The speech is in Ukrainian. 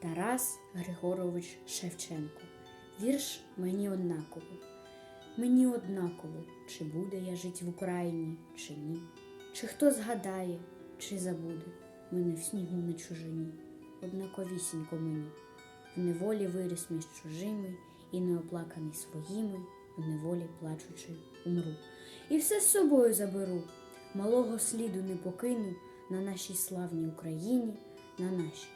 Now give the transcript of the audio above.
Тарас Григорович Шевченко. Вірш мені однаково. Мені однаково, чи буде я жить в Україні, чи ні. Чи хто згадає, чи забуде мене в снігу на чужині. Однаковісінько мені. В неволі виріс між чужими і неоплаканий своїми, в неволі плачучи, умру. І все з собою заберу, малого сліду не покину на нашій славній Україні, на нашій